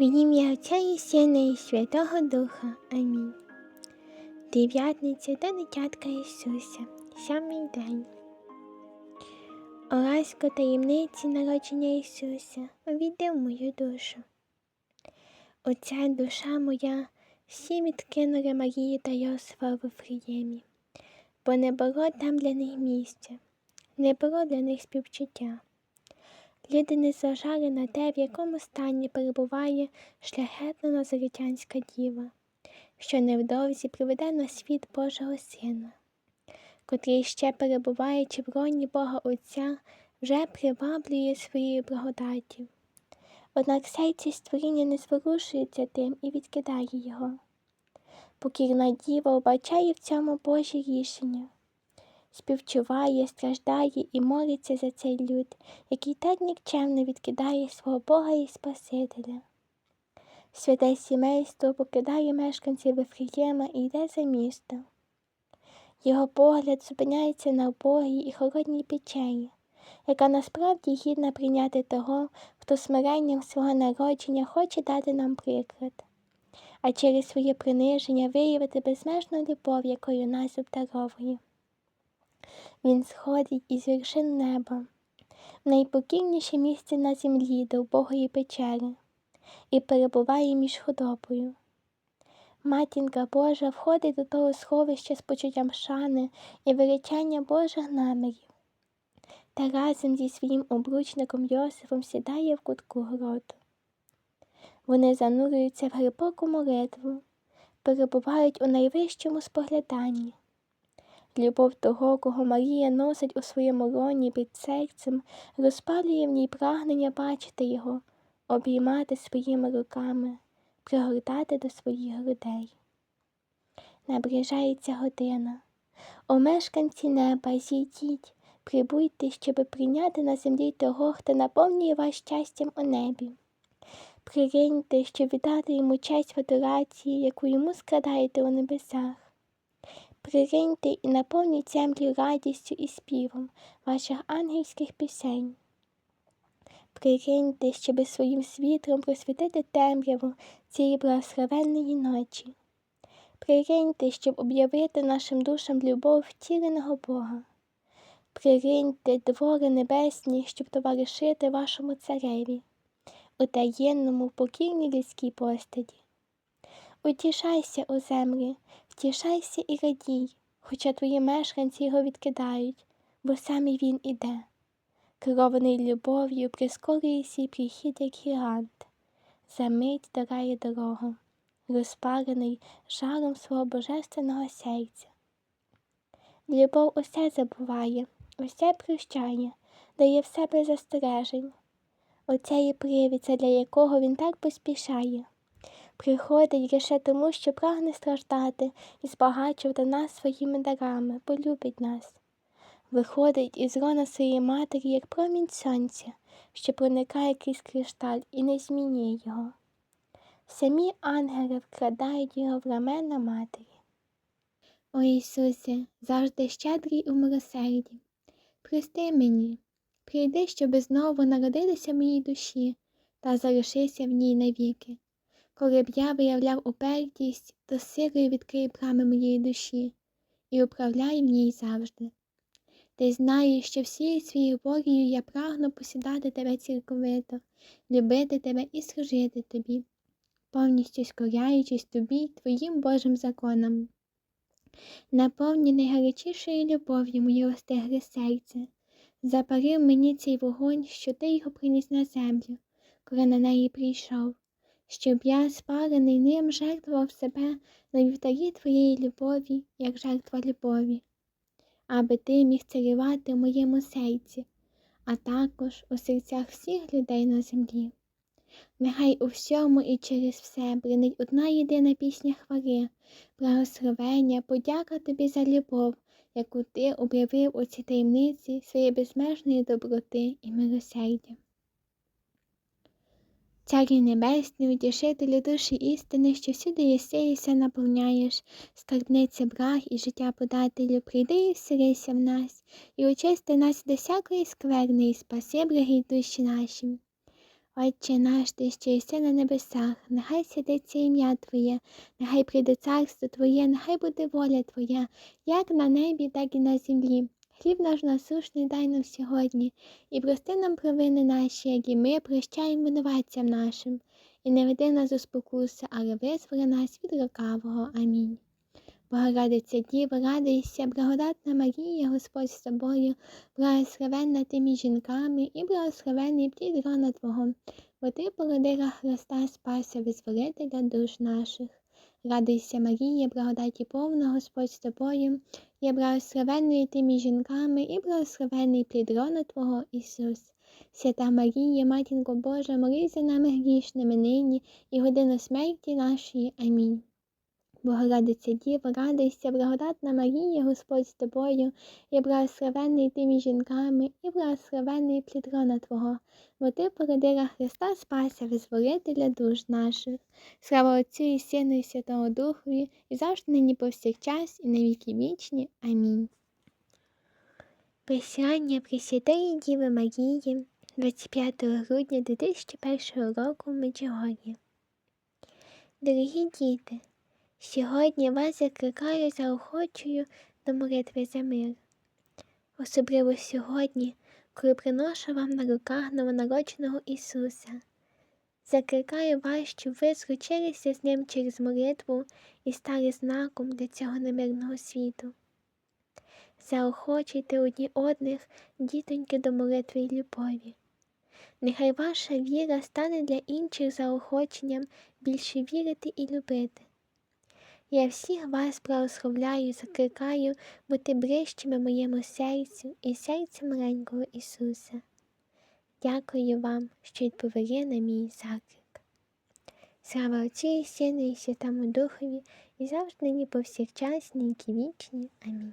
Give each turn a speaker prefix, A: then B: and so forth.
A: В ім'я Отця і Сина і Святого Духа. Амінь. Дев'ятниця до дитятка Ісуса, сьомий день. О таємниці народження Ісуса, увійди в мою душу. Оця душа моя, всі відкинули Марію та Йосифа в Ефреємі, бо не було там для них місця, не було для них співчуття. Люди не зважали на те, в якому стані перебуває шляхетна назаритянська діва, що невдовзі приведе на світ Божого Сина, котрий ще, перебуваючи в роні Бога Отця, вже приваблює своєю благодаттю. Однак серце створіння не зворушується тим і відкидає його. Покірна діва вбачає в цьому Божі рішення співчуває, страждає і молиться за цей люд, який так нікчемно відкидає свого Бога і Спасителя. Святе сімейство покидає мешканців Вифлеєма і йде за місто. Його погляд зупиняється на убогій і холодній печері, яка насправді гідна прийняти того, хто смиренням свого народження хоче дати нам приклад, а через своє приниження виявити безмежну любов, якою нас обдаровує. Він сходить із вершин неба, в найпокійніше місце на землі до убогої печери, і перебуває між худобою. Матінка Божа входить до того сховища з почуттям шани і величання Божих намірів, та разом зі своїм обручником Йосифом сідає в кутку гроду. Вони занурюються в глибоку молитву, перебувають у найвищому спогляданні. Любов того, кого Марія носить у своєму лоні під серцем, розпалює в ній прагнення бачити його, обіймати своїми руками, пригортати до своїх грудей. Наближається година. О мешканці неба, зійдіть, прибуйте, щоби прийняти на землі того, хто наповнює вас щастям у небі. Пририньте, щоб віддати йому честь в адорації, яку йому складаєте у небесах. Пририньте і наповніть землю радістю і співом ваших ангельських пісень. Пририньте, щоби своїм світлом просвітити темряву цієї благословенної ночі. Пририньте, щоб об'явити нашим душам любов втіленого Бога. Пририньте двори небесні, щоб товаришити вашому цареві, у таємному покійній людській постаті. Утішайся, у землі, втішайся і радій, хоча твої мешканці його відкидають, бо саме він іде. Керований любов'ю прискорює свій прихід, як гігант, за мить дорає дорогу, розпалений жаром свого божественного серця. Любов усе забуває, усе прощає, дає все без застережень. Оце є привід, для якого він так поспішає приходить лише тому, що прагне страждати і збагачувати нас своїми дарами, бо любить нас. Виходить із рона своєї матері, як промінь сонця, що проникає крізь кришталь і не змінює його. Самі ангели вкрадають його в рамена матері. О Ісусе, завжди щедрий у милосерді, прости мені, прийди, щоби знову народитися в моїй душі та залишися в ній навіки. Коли б я виявляв упертість, то силою відкрий брами моєї душі і управляй ній завжди. Ти знаєш, що всією своєю волею я прагну посідати тебе цілковито, любити тебе і служити тобі, повністю скоряючись тобі твоїм Божим законам. Наповні найгарячішою любов'ю моє остегле серце, запарив мені цей вогонь, що ти його приніс на землю, коли на неї прийшов щоб я, спалений ним, жертвував себе на вівтарі твоєї любові, як жертва любові, аби ти міг царювати в моєму серці, а також у серцях всіх людей на землі. Нехай у всьому і через все бринить одна єдина пісня хвали, благословення, подяка тобі за любов, яку ти об'явив у цій таємниці своєї безмежної доброти і милосердя. Царі Небесний, утішителю душі істини, що всюди єсеїся наповняєш, скарбниця брах і життя подателю, прийди і вселися в нас, і очисти нас до всякої скверни, і спаси, благі душі наші. Отче наш, ти що єси на небесах, нехай святиться ім'я Твоє, нехай прийде царство Твоє, нехай буде воля Твоя, як на небі, так і на землі. Хліб наш насушний дай нам сьогодні, і прости нам провини наші, як і ми прощаємо винуватцям нашим. І не веди нас у спокусу, але визволи нас від лукавого. Амінь. Богородиця Діва, радуйся, благодатна Марія, Господь з тобою, благословенна ти жінками і благословенний плід рона Твого, бо ти породила Христа Спася, визволителя душ наших. Радуйся, Марія, благодаті повна, Господь з тобою, є благословений ти між жінками і благословений плід рона Твого, Ісус. Свята Марія, Матінко Божа, молись за нами грішними нині і годину смерті нашої. Амінь. Богородиця Діва, радуйся, благодатна Марія, Господь з тобою, і благословенний ти між жінками, і благословенний плід рона Твого, бо ти породила Христа Спася, визволителя душ наших. Слава Отцю і Сину, і Святого Духові, і завжди нині повсякчас, і на віки вічні. Амінь. Присягання Пресвятої Діви Марії 25 грудня 2001 року в Меджигор'ї. Дорогі діти, Сьогодні вас закликаю заохочую до молитви за мир. Особливо сьогодні, коли приношу вам на руках новонародженого Ісуса. Закликаю вас, щоб ви зручилися з Ним через молитву і стали знаком для цього немирного світу. Заохочуйте одні одних, дітоньки, до молитви і любові. Нехай ваша віра стане для інших заохоченням більше вірити і любити. Я всіх вас благословляю закликаю бути ближчими моєму серцю і серцю маленького Ісуса. Дякую вам, що відповіли на мій заклик. Слава Отцю і Сину і Святому Духові, і завжди і повсякчас, і вічні. Амінь.